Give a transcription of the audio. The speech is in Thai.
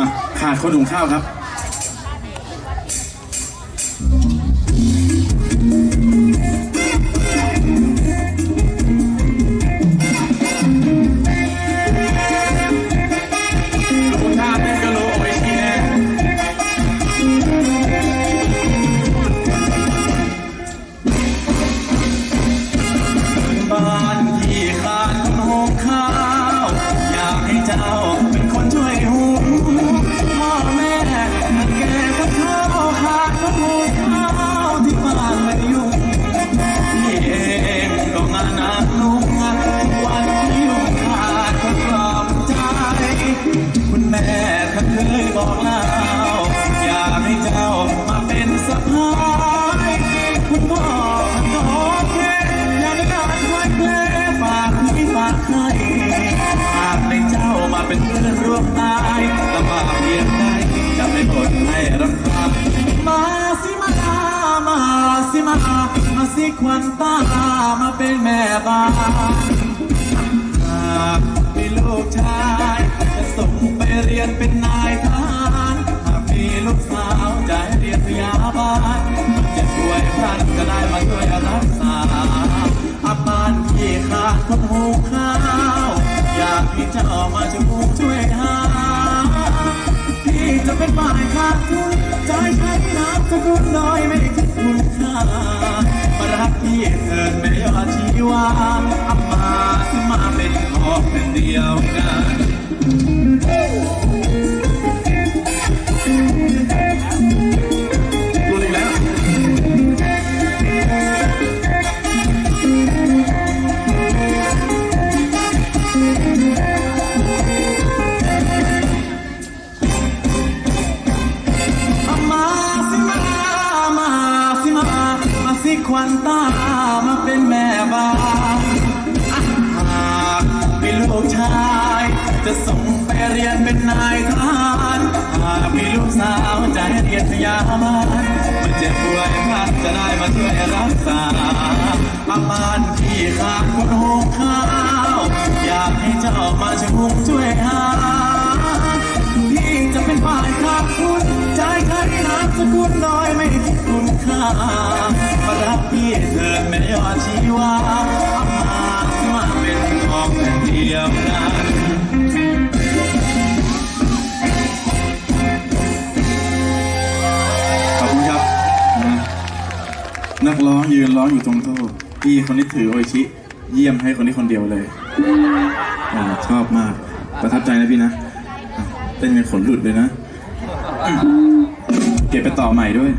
มาขาดคนหุงข้าวครับ บอกลาอยากให้เจ้ามาเป็นสะพายคุณพ่อท่านก็โอเคอยากได้การคอยแคลฝากพี่ฝากให้หากในเจ้ามาเป็นเพื่อนร่วมตายลำบากเพียงใดจะไม่อดให้รำคาญมาสิมามาสิมามาสิควันตามาเป็นแม่บ้านหากมีลูกชายจะส่งไปเรียนเป็นนาย ช่วยพลันจะได้มาช่วยรักษาอาบ้านที่ขาดคนหุงข้าว อยากให้เจ้ามาช่วยช่วยหาพี่จะเป็นฝ่ายขาดทุนใจใช้น้ำสกุลน้อยไม่คิดคุณค่ามารักพี่เถิดไม่ยอดชีวาอัมมาสิมาเป็นพ่อเป็นเดียวกัน วันตามาเป็นแม่บ้านหากมีลูกชาย จะส่งไปเรียนเป็นนายทหารหากมีลูกสาวจะให้เรียนพยาบาลมันเจ็บป่วยพลันจะได้มาช่วยรักษาอาบ้านที่ขาดคนหุงข้าว อยากให้เจ้ามาช่วยหุงช่วยหาพี่จะเป็นฝ่ายขาดทุนใจใครน้ำสกุลน้อยไม่คิดคุณค่า รับพี่เธอแม่ยอดชีวามามาเป็นของเดียวกันขอบคุณครับนะนักร้องยืนร้องอยู่ตรงโต๊ะพี่คนที่ถือโอชิ เยี่ยมให้คนนี้คนเดียวเลยอชอบมาก ประทับใจนะพี่นะอะเต้นเป็นขนหลุดเลยนะ เก็บไปต่อใหม่ด้วย